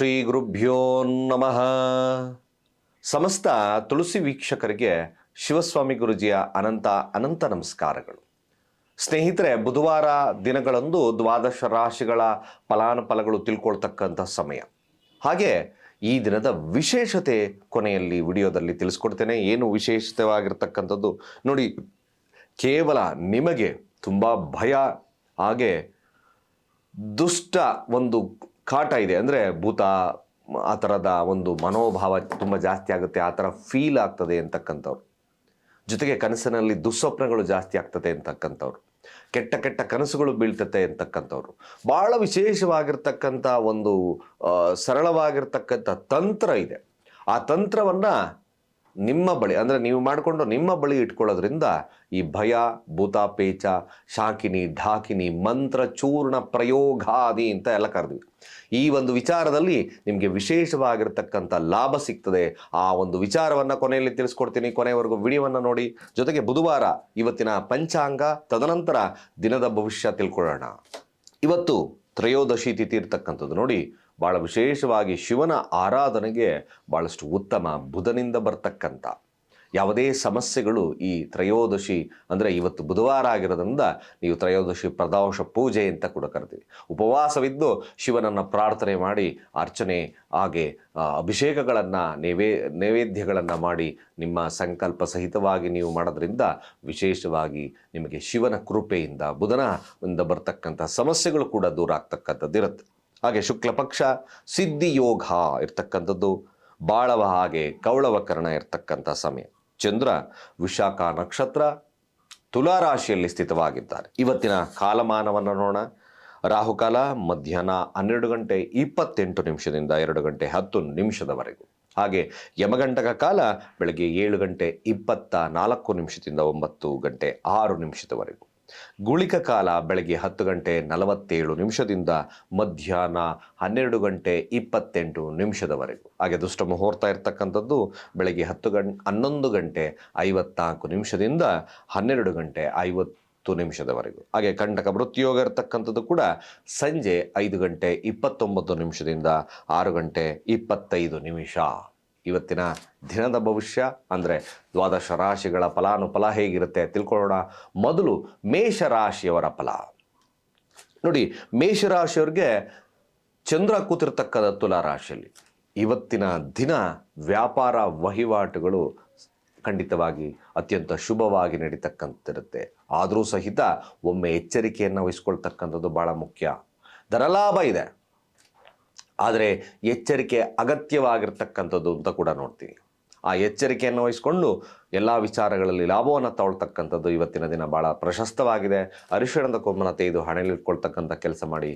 ಶ್ರೀ ಗುರುಭ್ಯೋ ನಮಃ. ಸಮಸ್ತ ತುಳಸಿ ವೀಕ್ಷಕರಿಗೆ ಶಿವಸ್ವಾಮಿ ಗುರುಜಿಯ ಅನಂತ ಅನಂತ ನಮಸ್ಕಾರಗಳು. ಸ್ನೇಹಿತರೆ, ಬುಧವಾರ ದಿನಗಳಂದು ದ್ವಾದಶ ರಾಶಿಗಳ ಫಲಾನುಫಲಗಳು ತಿಳ್ಕೊಳ್ತಕ್ಕಂಥ ಸಮಯ. ಹಾಗೆ ಈ ದಿನದ ವಿಶೇಷತೆ ಕೊನೆಯಲ್ಲಿ ವಿಡಿಯೋದಲ್ಲಿ ತಿಳಿಸ್ಕೊಡ್ತೇನೆ. ಏನು ವಿಶೇಷತೆವಾಗಿರ್ತಕ್ಕಂಥದ್ದು ನೋಡಿ, ಕೇವಲ ನಿಮಗೆ ತುಂಬ ಭಯ, ಹಾಗೆ ದುಷ್ಟ ಒಂದು ಕಾಟ ಇದೆ. ಅಂದರೆ ಭೂತ, ಆ ಥರದ ಒಂದು ಮನೋಭಾವ ತುಂಬ ಜಾಸ್ತಿ ಆಗುತ್ತೆ. ಆ ಥರ ಫೀಲ್ ಆಗ್ತದೆ ಅಂತಕ್ಕಂಥವ್ರು. ಜೊತೆಗೆ ಕನಸಿನಲ್ಲಿ ದುಸ್ವಪ್ನಗಳು ಜಾಸ್ತಿ ಆಗ್ತದೆ ಅಂತಕ್ಕಂಥವ್ರು. ಕೆಟ್ಟ ಕೆಟ್ಟ ಕನಸುಗಳು ಬೀಳ್ತತೆ ಅಂತಕ್ಕಂಥವ್ರು. ಭಾಳ ವಿಶೇಷವಾಗಿರ್ತಕ್ಕಂಥ ಒಂದು ಸರಳವಾಗಿರ್ತಕ್ಕಂಥ ತಂತ್ರ ಇದೆ. ಆ ತಂತ್ರವನ್ನು ನಿಮ್ಮ ಬಳಿ, ಅಂದರೆ ನೀವು ಮಾಡಿಕೊಂಡು ನಿಮ್ಮ ಬಳಿ ಇಟ್ಕೊಳ್ಳೋದ್ರಿಂದ ಈ ಭಯ, ಭೂತಾಪೇಚ, ಶಾಕಿನಿ, ಢಾಕಿನಿ, ಮಂತ್ರ, ಚೂರ್ಣ ಪ್ರಯೋಗಾದಿ ಅಂತ ಎಲ್ಲ ಕರೆದ್ವಿ. ಈ ಒಂದು ವಿಚಾರದಲ್ಲಿ ನಿಮಗೆ ವಿಶೇಷವಾಗಿರ್ತಕ್ಕಂಥ ಲಾಭ ಸಿಗ್ತದೆ. ಆ ಒಂದು ವಿಚಾರವನ್ನು ಕೊನೆಯಲ್ಲಿ ತಿಳಿಸ್ಕೊಡ್ತೀನಿ. ಕೊನೆಯವರೆಗೂ ವಿಡಿಯೋವನ್ನು ನೋಡಿ. ಜೊತೆಗೆ ಬುಧವಾರ ಇವತ್ತಿನ ಪಂಚಾಂಗ, ತದನಂತರ ದಿನದ ಭವಿಷ್ಯ ತಿಳ್ಕೊಳ್ಳೋಣ. ಇವತ್ತು ತ್ರಯೋದಶಿ ತಿಥಿ ಇರ್ತಕ್ಕಂಥದ್ದು ನೋಡಿ. ಭಾಳ ವಿಶೇಷವಾಗಿ ಶಿವನ ಆರಾಧನೆಗೆ ಭಾಳಷ್ಟು ಉತ್ತಮ ಬುಧನಿಂದ ಬರ್ತಕ್ಕಂಥ ಯಾವುದೇ ಸಮಸ್ಯೆಗಳು ಈ ತ್ರಯೋದಶಿ, ಅಂದರೆ ಇವತ್ತು ಬುಧವಾರ ಆಗಿರೋದ್ರಿಂದ ನೀವು ತ್ರಯೋದಶಿ ಪ್ರದೋಷ ಪೂಜೆ ಅಂತ ಕೂಡ ಕರಿತೀವಿ. ಉಪವಾಸವಿದ್ದು ಶಿವನನ್ನು ಪ್ರಾರ್ಥನೆ ಮಾಡಿ, ಅರ್ಚನೆ, ಹಾಗೆ ಅಭಿಷೇಕಗಳನ್ನು, ನೈವೇ, ನೈವೇದ್ಯಗಳನ್ನು ಮಾಡಿ ನಿಮ್ಮ ಸಂಕಲ್ಪ ಸಹಿತವಾಗಿ ನೀವು ಮಾಡೋದ್ರಿಂದ ವಿಶೇಷವಾಗಿ ನಿಮಗೆ ಶಿವನ ಕೃಪೆಯಿಂದ, ಬುಧನ ಬರ್ತಕ್ಕಂಥ ಸಮಸ್ಯೆಗಳು ಕೂಡ ದೂರ ಆಗ್ತಕ್ಕಂಥದ್ದಿರುತ್ತೆ. ಹಾಗೆ ಶುಕ್ಲ ಪಕ್ಷ ಸಿದ್ಧಿಯೋಗ ಇರ್ತಕ್ಕಂಥದ್ದು ಬಾಳವ ಹಾಗೆ ಕೌಳವ ಕರ್ಣ ಇರ್ತಕ್ಕಂಥ ಸಮಯ. ಚಂದ್ರ ವಿಶಾಖ ನಕ್ಷತ್ರ ತುಲಾರಾಶಿಯಲ್ಲಿ ಸ್ಥಿತವಾಗಿದ್ದಾರೆ. ಇವತ್ತಿನ ಕಾಲಮಾನವನ್ನು ನೋಡೋಣ. ರಾಹುಕಾಲ ಮಧ್ಯಾಹ್ನ ಹನ್ನೆರಡು ಗಂಟೆ ಇಪ್ಪತ್ತೆಂಟು ನಿಮಿಷದಿಂದ ಎರಡು ಗಂಟೆ ಹತ್ತು ನಿಮಿಷದವರೆಗೂ. ಹಾಗೆ ಯಮಗಂಟಕ ಕಾಲ ಬೆಳಗ್ಗೆ ಏಳು ಗಂಟೆ ಇಪ್ಪತ್ತ ನಾಲ್ಕು ನಿಮಿಷದಿಂದ ಒಂಬತ್ತು ಗಂಟೆ ಆರು ನಿಮಿಷದವರೆಗೂ. ಗುಳಿಕ ಕಾಲ ಬೆಳಗ್ಗೆ ಹತ್ತು ಗಂಟೆ ನಲವತ್ತೇಳು ನಿಮಿಷದಿಂದ ಮಧ್ಯಾಹ್ನ ಹನ್ನೆರಡು ಗಂಟೆ ಇಪ್ಪತ್ತೆಂಟು ನಿಮಿಷದವರೆಗೂ. ಹಾಗೆ ದುಷ್ಟ ಮುಹೂರ್ತ ಇರ್ತಕ್ಕಂಥದ್ದು ಬೆಳಗ್ಗೆ ಹತ್ತು ಗಂ, ಹನ್ನೊಂದು ಗಂಟೆ ಐವತ್ನಾಲ್ಕು ನಿಮಿಷದಿಂದ ಹನ್ನೆರಡು ಗಂಟೆ ಐವತ್ತು ನಿಮಿಷದವರೆಗೂ. ಹಾಗೆ ಕಂಟಕ ಮೃತ್ಯೋಗ ಇರತಕ್ಕಂಥದ್ದು ಕೂಡ ಸಂಜೆ ಐದು ಗಂಟೆ ಇಪ್ಪತ್ತೊಂಬತ್ತು ನಿಮಿಷದಿಂದ ಆರು ಗಂಟೆ ಇಪ್ಪತ್ತೈದು ನಿಮಿಷ. ಇವತ್ತಿನ ದಿನದ ಭವಿಷ್ಯ ಅಂದರೆ ದ್ವಾದಶ ರಾಶಿಗಳ ಫಲಾನುಫಲ ಹೇಗಿರುತ್ತೆ ತಿಳ್ಕೊಳ್ಳೋಣ. ಮೊದಲು ಮೇಷರಾಶಿಯವರ ಫಲ. ನೋಡಿ, ಮೇಷರಾಶಿಯವ್ರಿಗೆ ಚಂದ್ರ ಕೂತಿರ್ತಕ್ಕಂಥ ತುಲಾ ರಾಶಿಯಲ್ಲಿ ಇವತ್ತಿನ ದಿನ ವ್ಯಾಪಾರ ವಹಿವಾಟುಗಳು ಖಂಡಿತವಾಗಿ ಅತ್ಯಂತ ಶುಭವಾಗಿ ನಡೀತಕ್ಕಂತಿರುತ್ತೆ ಆದರೂ ಸಹಿತ ಒಮ್ಮೆ ಎಚ್ಚರಿಕೆಯನ್ನು ವಹಿಸ್ಕೊಳ್ತಕ್ಕಂಥದ್ದು ಭಾಳ ಮುಖ್ಯ. ದರಲಾಭ ಇದೆ. ಆದರೆ ಎಚ್ಚರಿಕೆ ಅಗತ್ಯವಾಗಿರ್ತಕ್ಕಂಥದ್ದು ಅಂತ ಕೂಡ ನೋಡ್ತೀವಿ. ಆ ಎಚ್ಚರಿಕೆಯನ್ನು ವಹಿಸಿಕೊಂಡು ಎಲ್ಲ ವಿಚಾರಗಳಲ್ಲಿ ಲಾಭವನ್ನು ತಗೊಳ್ತಕ್ಕಂಥದ್ದು ಇವತ್ತಿನ ದಿನ ಭಾಳ ಪ್ರಶಸ್ತವಾಗಿದೆ. ಅರಿಶಿಣದ ಕೊಮ್ಮನ ತೆಗೆದು ಹಣೆಯಲ್ಲಿಟ್ಕೊಳ್ತಕ್ಕಂಥ ಕೆಲಸ ಮಾಡಿ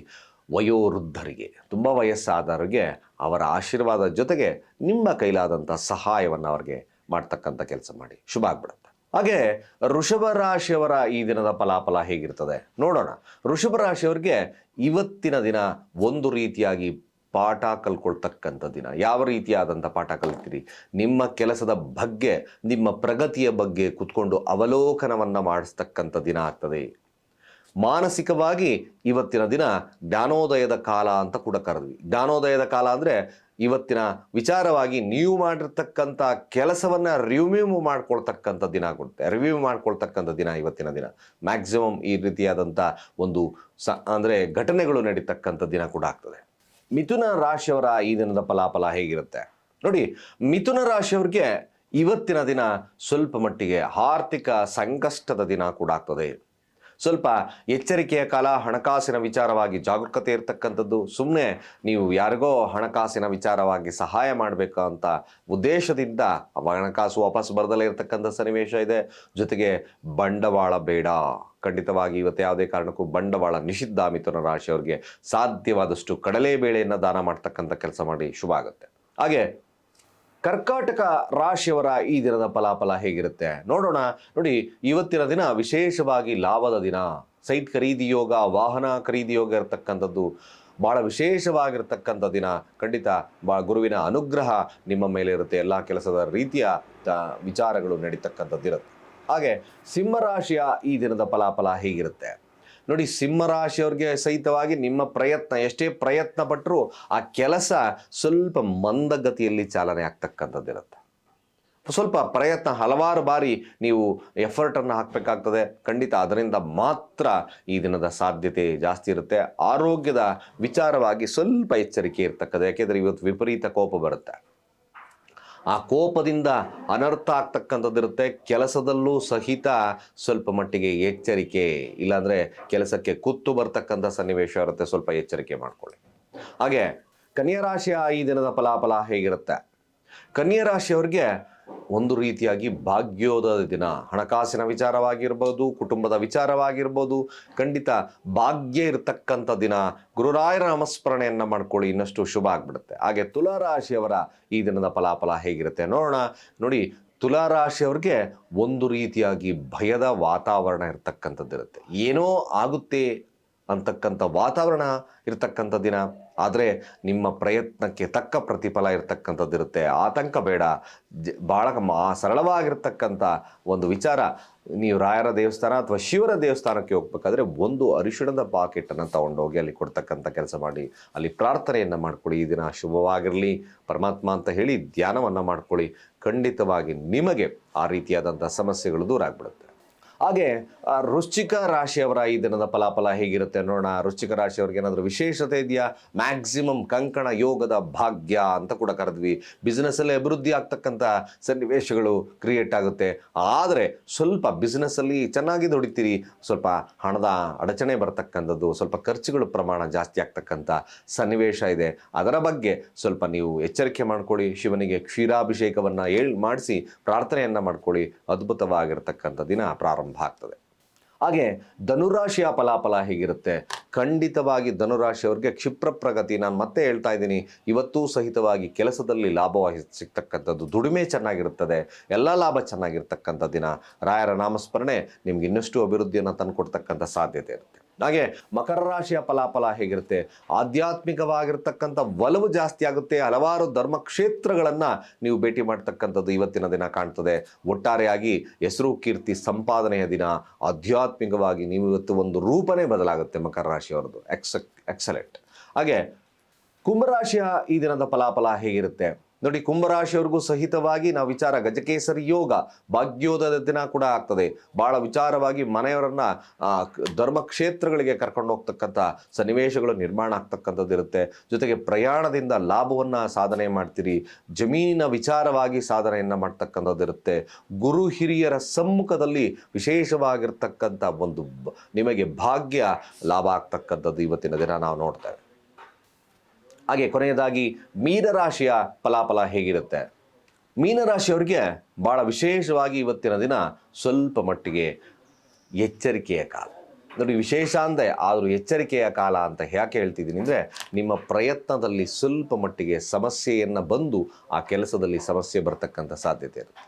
ವಯೋವೃದ್ಧರಿಗೆ, ತುಂಬ ವಯಸ್ಸಾದವರಿಗೆ, ಅವರ ಆಶೀರ್ವಾದ ಜೊತೆಗೆ ನಿಮ್ಮ ಕೈಲಾದಂಥ ಸಹಾಯವನ್ನು ಅವರಿಗೆ ಮಾಡ್ತಕ್ಕಂಥ ಕೆಲಸ ಮಾಡಿ. ಶುಭ ಆಗ್ಬಿಡುತ್ತೆ. ಹಾಗೆ ಋಷಭ ರಾಶಿಯವರ ಈ ದಿನದ ಫಲಾಫಲ ಹೇಗಿರ್ತದೆ ನೋಡೋಣ. ಋಷಭ ರಾಶಿಯವರಿಗೆ ಇವತ್ತಿನ ದಿನ ಒಂದು ರೀತಿಯಾಗಿ ಪಾಠ ಕಲ್ಕೊಳ್ತಕ್ಕಂಥ ದಿನ. ಯಾವ ರೀತಿಯಾದಂಥ ಪಾಠ ಕಲಿತೀರಿ ನಿಮ್ಮ ಕೆಲಸದ ಬಗ್ಗೆ, ನಿಮ್ಮ ಪ್ರಗತಿಯ ಬಗ್ಗೆ ಕುತ್ಕೊಂಡು ಅವಲೋಕನವನ್ನು ಮಾಡಿಸ್ತಕ್ಕಂಥ ದಿನ ಆಗ್ತದೆ. ಮಾನಸಿಕವಾಗಿ ಇವತ್ತಿನ ದಿನ ಜ್ಞಾನೋದಯದ ಕಾಲ ಅಂತ ಕೂಡ ಕರೆದ್ವಿ. ಜ್ಞಾನೋದಯದ ಕಾಲ ಅಂದರೆ ಇವತ್ತಿನ ವಿಚಾರವಾಗಿ ನೀವು ಮಾಡಿರ್ತಕ್ಕಂಥ ಕೆಲಸವನ್ನು ರಿವ್ಯೂ ಮಾಡ್ಕೊಳ್ತಕ್ಕಂಥ ದಿನ ಕೊಡುತ್ತೆ ರಿವ್ಯೂ ಮಾಡ್ಕೊಳ್ತಕ್ಕಂಥ ದಿನ ಇವತ್ತಿನ ದಿನ. ಮ್ಯಾಕ್ಸಿಮಮ್ ಈ ರೀತಿಯಾದಂಥ ಒಂದು ಸ, ಅಂದರೆ ಘಟನೆಗಳು ನಡೀತಕ್ಕಂಥ ದಿನ ಕೂಡ ಆಗ್ತದೆ. ಮಿಥುನ ರಾಶಿಯವರ ಈ ದಿನದ ಫಲಾಫಲ ಹೇಗಿರುತ್ತೆ? ನೋಡಿ, ಮಿಥುನ ರಾಶಿಯವ್ರಿಗೆ ಇವತ್ತಿನ ದಿನ ಸ್ವಲ್ಪ ಮಟ್ಟಿಗೆ ಆರ್ಥಿಕ ಸಂಕಷ್ಟದ ದಿನ ಕೂಡ ಆಗ್ತದೆ. ಸ್ವಲ್ಪ ಎಚ್ಚರಿಕೆಯ ಕಾಲ, ಹಣಕಾಸಿನ ವಿಚಾರವಾಗಿ ಜಾಗರೂಕತೆ ಇರತಕ್ಕಂಥದ್ದು ಸುಮ್ಮನೆ ನೀವು ಯಾರಿಗೋ ಹಣಕಾಸಿನ ವಿಚಾರವಾಗಿ ಸಹಾಯ ಮಾಡಬೇಕು ಅಂತ ಉದ್ದೇಶದಿಂದ ಹಣಕಾಸು ವಾಪಸ್ ಬರದಲ್ಲೇ ಇರತಕ್ಕಂಥ ಸನ್ನಿವೇಶ ಇದೆ. ಜೊತೆಗೆ ಬಂಡವಾಳ ಬೇಡ. ಖಂಡಿತವಾಗಿ ಇವತ್ತು ಯಾವುದೇ ಕಾರಣಕ್ಕೂ ಬಂಡವಾಳ ನಿಷಿದ್ಧ ಮಿಥುನ ರಾಶಿಯವರಿಗೆ ಸಾಧ್ಯವಾದಷ್ಟು ಕಡಲೆಬೇಳೆಯನ್ನು ದಾನ ಮಾಡ್ತಕ್ಕಂಥ ಕೆಲಸ ಮಾಡಿ ಶುಭ ಆಗುತ್ತೆ. ಹಾಗೆ ಕರ್ಕಾಟಕ ರಾಶಿಯವರ ಈ ದಿನದ ಫಲಾಫಲ ಹೇಗಿರುತ್ತೆ? ನೋಡೋಣ. ನೋಡಿ, ಇವತ್ತಿನ ದಿನ ವಿಶೇಷವಾಗಿ ಲಾಭದ ದಿನ. ಸೈಟ್ ಖರೀದಿ ಯೋಗ, ವಾಹನ ಖರೀದಿ ಯೋಗ ಇರತಕ್ಕಂಥದ್ದು ಭಾಳ ವಿಶೇಷವಾಗಿರ್ತಕ್ಕಂಥ ದಿನ. ಖಂಡಿತ ಬಾ ಗುರುವಿನ ಅನುಗ್ರಹ ನಿಮ್ಮ ಮೇಲೆ ಇರುತ್ತೆ. ಎಲ್ಲ ಕೆಲಸದ ರೀತಿಯ ವಿಚಾರಗಳು ನಡೀತಕ್ಕಂಥದ್ದಿರುತ್ತೆ. ಹಾಗೆ ಸಿಂಹರಾಶಿಯ ಈ ದಿನದ ಫಲಾಫಲ ಹೇಗಿರುತ್ತೆ? ನೋಡಿ ಸಿಂಹರಾಶಿಯವ್ರಿಗೆ ಸಹಿತವಾಗಿ ನಿಮ್ಮ ಪ್ರಯತ್ನ, ಎಷ್ಟೇ ಪ್ರಯತ್ನ ಪಟ್ಟರೂ ಆ ಕೆಲಸ ಸ್ವಲ್ಪ ಮಂದಗತಿಯಲ್ಲಿ ಚಾಲನೆ ಆಗ್ತಕ್ಕಂಥದ್ದಿರುತ್ತೆ ಸ್ವಲ್ಪ ಪ್ರಯತ್ನ ಹಲವಾರು ಬಾರಿ ನೀವು ಎಫರ್ಟನ್ನು ಹಾಕಬೇಕಾಗ್ತದೆ. ಖಂಡಿತ ಅದರಿಂದ ಮಾತ್ರ ಈ ದಿನದ ಸಾಧ್ಯತೆ ಜಾಸ್ತಿ ಇರುತ್ತೆ. ಆರೋಗ್ಯದ ವಿಚಾರವಾಗಿ ಸ್ವಲ್ಪ ಎಚ್ಚರಿಕೆ ಇರ್ತಕ್ಕದ್ದು ಯಾಕೆಂದರೆ ಇವತ್ತು ವಿಪರೀತ ಕೋಪ ಬರುತ್ತೆ. ಆ ಕೋಪದಿಂದ ಅನರ್ಥ ಆಗ್ತಕ್ಕಂಥದ್ದಿರುತ್ತೆ. ಕೆಲಸದಲ್ಲೂ ಸಹಿತ ಸ್ವಲ್ಪ ಮಟ್ಟಿಗೆ ಎಚ್ಚರಿಕೆ, ಇಲ್ಲಾಂದರೆ ಕೆಲಸಕ್ಕೆ ಕುತ್ತು ಬರ್ತಕ್ಕಂಥ ಸನ್ನಿವೇಶ ಇರುತ್ತೆ. ಸ್ವಲ್ಪ ಎಚ್ಚರಿಕೆ ಮಾಡಿಕೊಳ್ಳಿ. ಹಾಗೆ, ಕನ್ಯಾ ರಾಶಿಯ ಈ ದಿನದ ಫಲಾಫಲ ಹೇಗಿರುತ್ತೆ? ಕನ್ಯಾ ರಾಶಿಯವ್ರಿಗೆ ಒಂದು ರೀತಿಯಾಗಿ ಭಾಗ್ಯೋದಯ ದಿನ. ಹಣಕಾಸಿನ ವಿಚಾರವಾಗಿರ್ಬೋದು, ಕುಟುಂಬದ ವಿಚಾರವಾಗಿರ್ಬೋದು, ಖಂಡಿತ ಭಾಗ್ಯ ಇರತಕ್ಕಂಥ ದಿನ. ಗುರುರಾಯರ ನಮಸ್ಮರಣೆಯನ್ನು ಮಾಡ್ಕೊಳ್ಳಿ, ಇನ್ನಷ್ಟು ಶುಭ ಆಗ್ಬಿಡುತ್ತೆ. ಹಾಗೆ ತುಲಾ ರಾಶಿಯವರ ಈ ದಿನದ ಫಲಾಫಲ ಹೇಗಿರುತ್ತೆ ನೋಡೋಣ. ನೋಡಿ ತುಲಾ ರಾಶಿಯವ್ರಿಗೆ ಒಂದು ರೀತಿಯಾಗಿ ಭಯದ ವಾತಾವರಣ ಇರತಕ್ಕಂಥದ್ದಿರುತ್ತೆ. ಏನೋ ಆಗುತ್ತೆ ಅಂತಕ್ಕಂಥ ವಾತಾವರಣ ಇರತಕ್ಕಂಥ ದಿನ. ಆದರೆ ನಿಮ್ಮ ಪ್ರಯತ್ನಕ್ಕೆ ತಕ್ಕ ಪ್ರತಿಫಲ ಇರತಕ್ಕಂಥದ್ದಿರುತ್ತೆ ಆತಂಕ ಬೇಡ. ಭಾಳ ಸರಳವಾಗಿರ್ತಕ್ಕಂಥ ಒಂದು ವಿಚಾರ. ನೀವು ರಾಯರ ದೇವಸ್ಥಾನ ಅಥವಾ ಶಿವರ ದೇವಸ್ಥಾನಕ್ಕೆ ಹೋಗ್ಬೇಕಾದ್ರೆ ಒಂದು ಅರಿಶಿಣದ ಪಾಕೆಟನ್ನು ತಗೊಂಡೋಗಿ ಅಲ್ಲಿ ಕೊಡ್ತಕ್ಕಂಥ ಕೆಲಸ ಮಾಡಿ. ಅಲ್ಲಿ ಪ್ರಾರ್ಥನೆಯನ್ನು ಮಾಡ್ಕೊಳ್ಳಿ. ಈ ದಿನ ಶುಭವಾಗಿರಲಿ. ಪರಮಾತ್ಮ ಅಂತ ಹೇಳಿ ಧ್ಯಾನವನ್ನು ಮಾಡ್ಕೊಳ್ಳಿ. ಖಂಡಿತವಾಗಿ ನಿಮಗೆ ಆ ರೀತಿಯಾದಂಥ ಸಮಸ್ಯೆಗಳು ದೂರ ಆಗ್ಬಿಡುತ್ತೆ ಹಾಗೆ ರುಚಿಕ ರಾಶಿಯವರ ಈ ದಿನದ ಫಲಾಫಲ ಹೇಗಿರುತ್ತೆ ನೋಡೋಣ. ರುಚಿಕ ರಾಶಿಯವ್ರಿಗೆ ಏನಾದರೂ ವಿಶೇಷತೆ ಇದೆಯಾ? ಮ್ಯಾಕ್ಸಿಮಮ್ ಕಂಕಣ ಯೋಗದ ಭಾಗ್ಯ ಅಂತ ಕೂಡ ಕರೆದ್ವಿ. ಬಿಸ್ನೆಸ್ಸಲ್ಲಿ ಅಭಿವೃದ್ಧಿ ಆಗ್ತಕ್ಕಂಥ ಸನ್ನಿವೇಶಗಳು ಕ್ರಿಯೇಟ್ ಆಗುತ್ತೆ. ಆದರೆ ಸ್ವಲ್ಪ ಬಿಸ್ನೆಸ್ಸಲ್ಲಿ ಚೆನ್ನಾಗಿ ದುಡಿತೀರಿ. ಸ್ವಲ್ಪ ಹಣದ ಅಡಚಣೆ ಬರ್ತಕ್ಕಂಥದ್ದು, ಸ್ವಲ್ಪ ಖರ್ಚುಗಳು ಪ್ರಮಾಣ ಜಾಸ್ತಿ ಆಗ್ತಕ್ಕಂಥ ಸನ್ನಿವೇಶ ಇದೆ. ಅದರ ಬಗ್ಗೆ ಸ್ವಲ್ಪ ನೀವು ಎಚ್ಚರಿಕೆ ಮಾಡ್ಕೊಳ್ಳಿ. ಶಿವನಿಗೆ ಕ್ಷೀರಾಭಿಷೇಕವನ್ನು ಹೇಳ್ ಮಾಡಿಸಿ, ಪ್ರಾರ್ಥನೆಯನ್ನು ಮಾಡ್ಕೊಳ್ಳಿ. ಅದ್ಭುತವಾಗಿರ್ತಕ್ಕಂಥ ದಿನ ಪ್ರಾರಂಭ ಆಗ್ತದೆ ಹಾಗೆ ಧನುರಾಶಿಯ ಫಲಾಫಲ ಹೇಗಿರುತ್ತೆ? ಖಂಡಿತವಾಗಿ ಧನುರಾಶಿಯವ್ರಿಗೆ ಕ್ಷಿಪ್ರ ಪ್ರಗತಿ ನಾನು ಮತ್ತೆ ಹೇಳ್ತಾ ಇದ್ದೀನಿ. ಇವತ್ತೂ ಸಹಿತವಾಗಿ ಕೆಲಸದಲ್ಲಿ ಲಾಭವಾಗಿ ಸಿಗ್ತಕ್ಕಂಥದ್ದು ದುಡಿಮೆ ಚೆನ್ನಾಗಿರುತ್ತದೆ. ಎಲ್ಲ ಲಾಭ ಚೆನ್ನಾಗಿರ್ತಕ್ಕಂಥ ದಿನ. ರಾಯರ ನಾಮಸ್ಮರಣೆ ನಿಮ್ಗೆ ಇನ್ನಷ್ಟು ಅಭಿವೃದ್ಧಿಯನ್ನು ತಂದುಕೊಡ್ತಕ್ಕಂಥ ಸಾಧ್ಯತೆ ಇರುತ್ತೆ. ಹಾಗೆ ಮಕರ ರಾಶಿಯ ಫಲಾಫಲ ಹೇಗಿರುತ್ತೆ? ಆಧ್ಯಾತ್ಮಿಕವಾಗಿರ್ತಕ್ಕಂಥ ಒಲವು ಜಾಸ್ತಿ ಆಗುತ್ತೆ, ಹಲವಾರು ಧರ್ಮ ಕ್ಷೇತ್ರಗಳನ್ನು ನೀವು ಭೇಟಿ ಮಾಡ್ತಕ್ಕಂಥದ್ದು ಇವತ್ತಿನ ದಿನ ಕಾಣ್ತದೆ. ಒಟ್ಟಾರೆಯಾಗಿ ಹೆಸರು ಕೀರ್ತಿ ಸಂಪಾದನೆಯ ದಿನ, ಆಧ್ಯಾತ್ಮಿಕವಾಗಿ ನೀವು ಇವತ್ತು ಒಂದು ರೂಪನೇ ಬದಲಾಗುತ್ತೆ ಮಕರ ರಾಶಿಯವರದ್ದು. ಎಕ್ಸ ಎಕ್ಸಲೆಂಟ್. ಹಾಗೆ ಕುಂಭರಾಶಿಯ ಈ ದಿನದ ಫಲಾಫಲ ಹೇಗಿರುತ್ತೆ? ನೋಡಿ, ಕುಂಭರಾಶಿಯವ್ರಿಗೂ ಸಹಿತವಾಗಿ ನಾವು ವಿಚಾರ, ಗಜಕೇಸರಿ ಯೋಗ ಭಾಗ್ಯೋದಯದ ದಿನ ಕೂಡ ಆಗ್ತದೆ. ಬಹಳ ವಿಚಾರವಾಗಿ ಮನೆಯವರನ್ನ ಧರ್ಮಕ್ಷೇತ್ರಗಳಿಗೆ ಕರ್ಕೊಂಡು ಹೋಗ್ತಕ್ಕಂಥ ಸನ್ನಿವೇಶಗಳು ನಿರ್ಮಾಣ ಆಗ್ತಕ್ಕಂಥದ್ದು ಇರುತ್ತೆ. ಜೊತೆಗೆ ಪ್ರಯಾಣದಿಂದ ಲಾಭವನ್ನು ಸಾಧನೆ ಮಾಡ್ತೀರಿ. ಜಮೀನಿನ ವಿಚಾರವಾಗಿ ಸಾಧನೆಯನ್ನು ಮಾಡ್ತಕ್ಕಂಥದ್ದು ಇರುತ್ತೆ. ಗುರು ಹಿರಿಯರ ಸಮ್ಮುಖದಲ್ಲಿ ವಿಶೇಷವಾಗಿರ್ತಕ್ಕಂಥ ಒಂದು ನಿಮಗೆ ಭಾಗ್ಯ, ಲಾಭ ಆಗ್ತಕ್ಕಂಥದ್ದು ಇವತ್ತಿನ ದಿನ ನಾವು ನೋಡ್ತೇವೆ. ಹಾಗೆ ಕೊನೆಯದಾಗಿ ಮೀನರಾಶಿಯ ಫಲಾಫಲ ಹೇಗಿರುತ್ತೆ? ಮೀನರಾಶಿಯವರಿಗೆ ಭಾಳ ವಿಶೇಷವಾಗಿ ಇವತ್ತಿನ ದಿನ ಸ್ವಲ್ಪ ಮಟ್ಟಿಗೆ ಎಚ್ಚರಿಕೆಯ ಕಾಲ. ನೋಡಿ, ವಿಶೇಷ ಅಂದೆ ಆದರೂ ಎಚ್ಚರಿಕೆಯ ಕಾಲ ಅಂತ ಯಾಕೆ ಹೇಳ್ತಿದ್ದೀನಿ ಅಂದರೆ ನಿಮ್ಮ ಪ್ರಯತ್ನದಲ್ಲಿ ಸ್ವಲ್ಪ ಮಟ್ಟಿಗೆ ಸಮಸ್ಯೆಯನ್ನು ಬಂದು ಆ ಕೆಲಸದಲ್ಲಿ ಸಮಸ್ಯೆ ಬರ್ತಕ್ಕಂಥ ಸಾಧ್ಯತೆ ಇರುತ್ತೆ.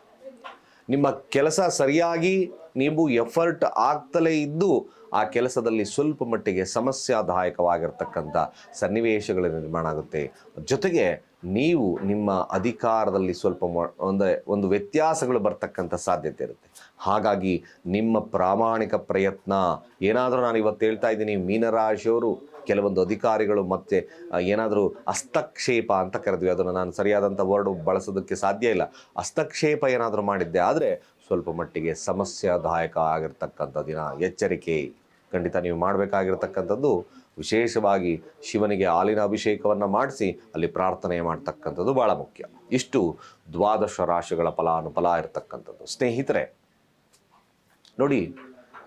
ನಿಮ್ಮ ಕೆಲಸ ಸರಿಯಾಗಿ, ನೀವು ಎಫರ್ಟ್ ಆಗ್ತಲೇ ಇದ್ದು ಆ ಕೆಲಸದಲ್ಲಿ ಸ್ವಲ್ಪ ಮಟ್ಟಿಗೆ ಸಮಸ್ಯಾದಾಯಕವಾಗಿರ್ತಕ್ಕಂಥ ಸನ್ನಿವೇಶಗಳು ನಿರ್ಮಾಣ ಆಗುತ್ತೆ. ಜೊತೆಗೆ ನೀವು ನಿಮ್ಮ ಅಧಿಕಾರದಲ್ಲಿ ಸ್ವಲ್ಪ ಅಂದರೆ ಒಂದು ವ್ಯತ್ಯಾಸಗಳು ಬರ್ತಕ್ಕಂಥ ಸಾಧ್ಯತೆ ಇರುತ್ತೆ. ಹಾಗಾಗಿ ನಿಮ್ಮ ಪ್ರಾಮಾಣಿಕ ಪ್ರಯತ್ನ, ಏನಾದರೂ ನಾನು ಇವತ್ತು ಹೇಳ್ತಾ ಇದ್ದೀನಿ, ಮೀನರಾಶಿಯವರು, ಕೆಲವೊಂದು ಅಧಿಕಾರಿಗಳು ಮತ್ತೆ ಏನಾದರೂ ಹಸ್ತಕ್ಷೇಪ ಅಂತ ಕರೆದ್ವಿ. ಅದನ್ನು ನಾನು ಸರಿಯಾದಂಥ ವರ್ಡ್ ಬಳಸೋದಕ್ಕೆ ಸಾಧ್ಯ ಇಲ್ಲ. ಹಸ್ತಕ್ಷೇಪ ಏನಾದರೂ ಮಾಡಿದ್ದೆ, ಆದರೆ ಸ್ವಲ್ಪ ಮಟ್ಟಿಗೆ ಸಮಸ್ಯಾದಾಯಕ ಆಗಿರ್ತಕ್ಕಂಥ ದಿನ. ಎಚ್ಚರಿಕೆ. ಖಂಡಿತ ನೀವು ಮಾಡಬೇಕಾಗಿರ್ತಕ್ಕಂಥದ್ದು. ವಿಶೇಷವಾಗಿ ಶಿವನಿಗೆ ಹಾಲಿನ ಅಭಿಷೇಕವನ್ನು ಮಾಡಿಸಿ ಅಲ್ಲಿ ಪ್ರಾರ್ಥನೆ ಮಾಡ್ತಕ್ಕಂಥದ್ದು ಭಾಳ ಮುಖ್ಯ. ಇಷ್ಟು ದ್ವಾದಶ ರಾಶಿಗಳ ಫಲಾನುಫಲ ಇರತಕ್ಕಂಥದ್ದು. ಸ್ನೇಹಿತರೆ, ನೋಡಿ,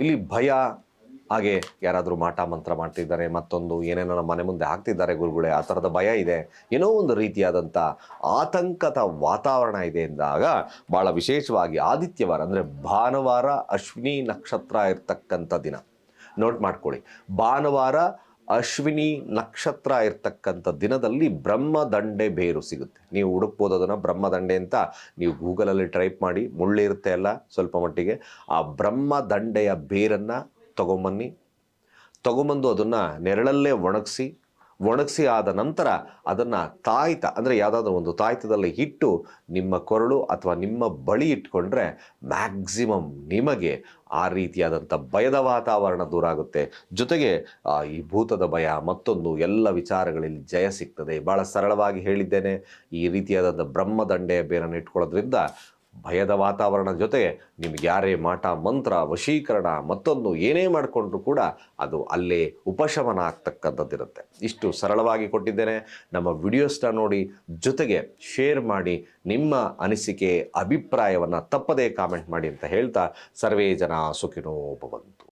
ಇಲ್ಲಿ ಭಯ ಹಾಗೆ ಯಾರಾದರೂ ಮಾಟ ಮಂತ್ರ ಮಾಡ್ತಿದ್ದಾರೆ, ಮತ್ತೊಂದು ಏನೇನೋ ನಮ್ಮ ಮನೆ ಮುಂದೆ ಹಾಕ್ತಿದ್ದಾರೆ ಗುರುಗಳೇ, ಆ ಥರದ ಭಯ ಇದೆ. ಏನೋ ಒಂದು ರೀತಿಯಾದಂಥ ಆತಂಕದ ವಾತಾವರಣ ಇದೆ ಎಂದಾಗ ಭಾಳ ವಿಶೇಷವಾಗಿ ಆದಿತ್ಯವಾರ, ಅಂದರೆ ಭಾನುವಾರ ಅಶ್ವಿನಿ ನಕ್ಷತ್ರ ಇರ್ತಕ್ಕಂಥ ದಿನ. ನೋಟ್ ಮಾಡ್ಕೊಳ್ಳಿ. ಭಾನುವಾರ ಅಶ್ವಿನಿ ನಕ್ಷತ್ರ ಇರ್ತಕ್ಕಂಥ ದಿನದಲ್ಲಿ ಬ್ರಹ್ಮದಂಡೆ ಬೇರು ಸಿಗುತ್ತೆ. ನೀವು ಹುಡುಕ್ಬೋದು ಅದನ್ನು ಬ್ರಹ್ಮದಂಡೆ ಅಂತ. ನೀವು ಗೂಗಲಲ್ಲಿ ಟೈಪ್ ಮಾಡಿ ಮುಳ್ಳಿರುತ್ತೆ ಅಲ್ಲ ಸ್ವಲ್ಪ ಮಟ್ಟಿಗೆ. ಆ ಬ್ರಹ್ಮದಂಡೆಯ ಬೇರನ್ನು ತಗೊಂಬನ್ನಿ. ತಗೊಂಬಂದು ಅದನ್ನು ನೆರಳಲ್ಲೇ ಒಣಗಿಸಿ ಒಣಗಿಸಿ ಆದ ನಂತರ ಅದನ್ನು ತಾಯ್ತ, ಅಂದರೆ ಯಾವುದಾದ್ರೂ ಒಂದು ತಾಯ್ತದಲ್ಲಿ ಇಟ್ಟು ನಿಮ್ಮ ಕೊರಳು ಅಥವಾ ನಿಮ್ಮ ಬಳಿ ಇಟ್ಕೊಂಡ್ರೆ ಮ್ಯಾಕ್ಸಿಮಮ್ ನಿಮಗೆ ಆ ರೀತಿಯಾದಂಥ ಭಯದ ವಾತಾವರಣ ದೂರ ಆಗುತ್ತೆ. ಜೊತೆಗೆ ಈ ಭೂತದ ಭಯ, ಮತ್ತೊಂದು ಎಲ್ಲ ವಿಚಾರಗಳಲ್ಲಿ ಜಯ ಸಿಗ್ತದೆ. ಭಾಳ ಸರಳವಾಗಿ ಹೇಳಿದ್ದೇನೆ. ಈ ರೀತಿಯಾದಂಥ ಬ್ರಹ್ಮದಂಡೆಯ ಬೇರನ್ನು ಇಟ್ಕೊಳ್ಳೋದ್ರಿಂದ ಭಯದ ವಾತಾವರಣ ಜೊತೆಗೆ ನಿಮ್ಗೆ ಯಾರೇ ಮಾಟ, ಮಂತ್ರ, ವಶೀಕರಣ ಮತ್ತೊಂದು ಏನೇ ಮಾಡಿಕೊಂಡ್ರೂ ಕೂಡ ಅದು ಅಲ್ಲೇ ಉಪಶಮನ ಆಗ್ತಕ್ಕಂಥದ್ದಿರುತ್ತೆ ಇಷ್ಟು ಸರಳವಾಗಿ ಕೊಟ್ಟಿದ್ದೇನೆ. ನಮ್ಮ ವಿಡಿಯೋಸ್ನ ನೋಡಿ ಜೊತೆಗೆ ಶೇರ್ ಮಾಡಿ ನಿಮ್ಮ ಅನಿಸಿಕೆ, ಅಭಿಪ್ರಾಯವನ್ನು ತಪ್ಪದೇ ಕಾಮೆಂಟ್ ಮಾಡಿ ಅಂತ ಹೇಳ್ತಾ ಸರ್ವೇ ಜನ ಸುಖಿನೋ ಭವಂತು